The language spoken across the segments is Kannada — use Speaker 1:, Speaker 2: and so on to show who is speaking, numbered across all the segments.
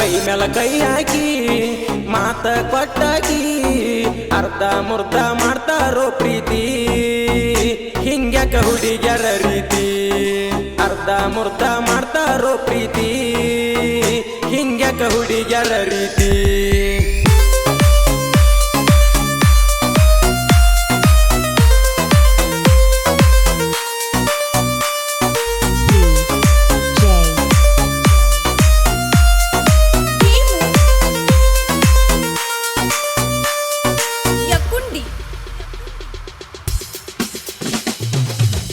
Speaker 1: ಕೈ ಮೇಲ ಕೈ ಹಾಕಿ, ಮಾತ ಕೊಟ್ಟಾಕಿ, ಅರ್ಧ ಮುರ್ಧ ಮಾಡ್ತಾರೋ ಪ್ರೀತಿ. ಹಿಂಗ್ಯಾಕ ಹುಡುಗಿಯರ ರೀತಿ? ಅರ್ಧ ಮುರ್ಧ ಮಾಡ್ತಾರೋ ಪ್ರೀತಿ. ಹಿಂಗ್ಯಾಕ ಹುಡುಗಿಯರ ರೀತಿ?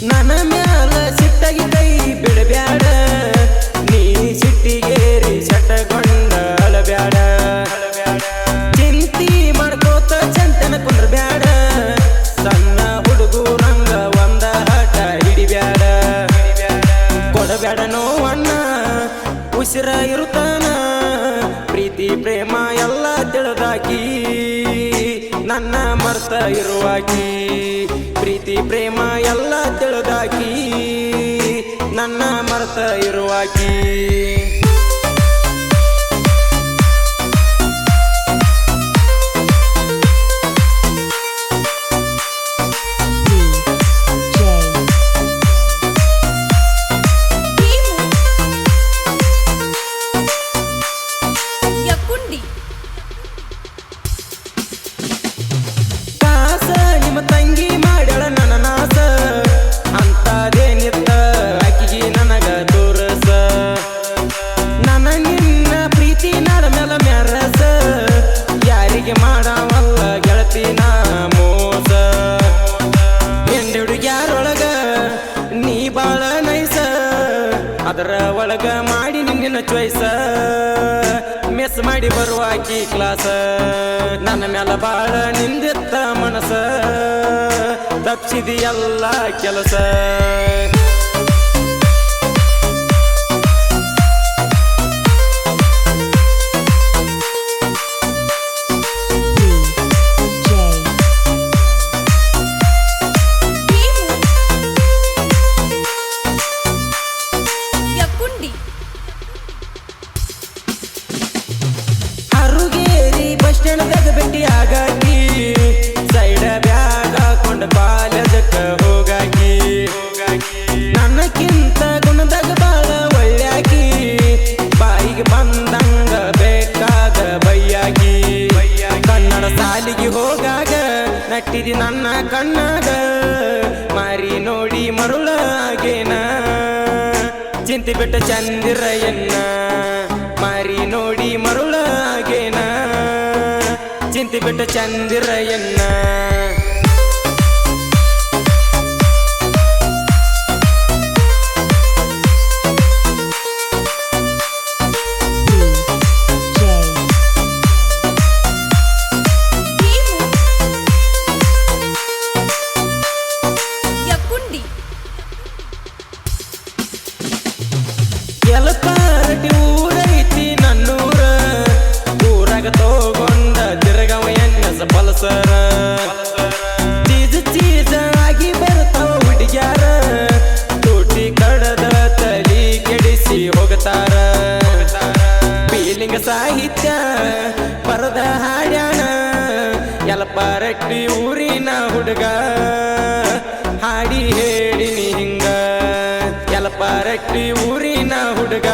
Speaker 1: ನನ್ನ ಮ್ಯಾಲ ಕೈ ಬಿಡಬ್ಯಾಡ. ನೀ ಸಿಟ್ಟಿಗೇರಿ ಸಟಗೊಂಡ ಅಳಬ್ಯಾಡ. ಚಿಂತಿ ಮಾಡ್ಕೋತ ಚಂತನ ಕುಂದ್ರಬ್ಯಾಡ. ಸಣ್ಣ ಹುಡುಗರಂಗ ಒಂದ ಹಠ ಹಿಡಿಬ್ಯಾಡ. ಕೊಡಬ್ಯಾಡ ನೋವಣ್ಣ ಉಸಿರ ಇರುತ್ತಾನ. ಪ್ರೀತಿ, ಪ್ರೇಮ ಎಲ್ಲ ತಿಳಿದಾಕಿ ನನ್ನ ಮರ್ತ ಇರುವಾಕಿ ಪ್ರೀತಿ ಪ್ರೇಮ ಎಲ್ಲ ತಿಳಿದಾಕಿ ನನ್ನ ಮರ್ತ ಇರುವಾಕಿ. ಅದರ ಒಳಗ ಮಾಡಿ ನಿನ್ನ ಚಾಯ್ಸ ಮಿಸ್ ಮಾಡಿ ಬರುವ ಆಕಿ ಕ್ಲಾಸ ನನ್ನ ಮ್ಯಾಲ ಬಾಳ ನಿಂದಿತ್ತ ಮನಸ ಎಲ್ಲ ಕೆಲಸ. ಸ್ಟ್ಯಾಂಡ್ದಾಗ ಭೇಟಿ ಆಗಾಕಿ ಸೈಡ ಹೋಗಾಗಿ ಹಾಕೊಂಡ ಕಾಲೇಜಕ್ಕ ಹೋಗಾಕಿ. ನನಕ್ಕಿಂತ ಗುಣದಾಗ ಬಾಳ ಒಳ್ಳ್ಯಾಕಿ ಬಾಯಿಗೆ ಬಂದಂಗ ಬೇಕಾದ ಬೈಯಾಗಿ. ಕನ್ನಡ ಸಾಲಿಗೆ ಹೋಗಾಗ, ನಟ್ಟಿದಿ ನನ್ನ ಕಣ್ಣಾಗ. ಮಾರಿ ನೋಡಿ ಮರುಳಾಗೇನ. ಚಿಂತೆ ಬಿಟ್ಟ ಚಂದಿರಯ್ಯನ್ನ ಚಿಂತಿ ಬಿಟ್ಟ ಚಂದಿರಯ್ಯನ್ನ ಎಲಪಾರಟ್ಟಿ ಊರಿನ ಹುಡುಗ. ಹಾಡಿ ಹೇಳಿನಿ ಹಿಂಗ. ರಟ್ಟಿ ಊರಿನ ಹುಡುಗ.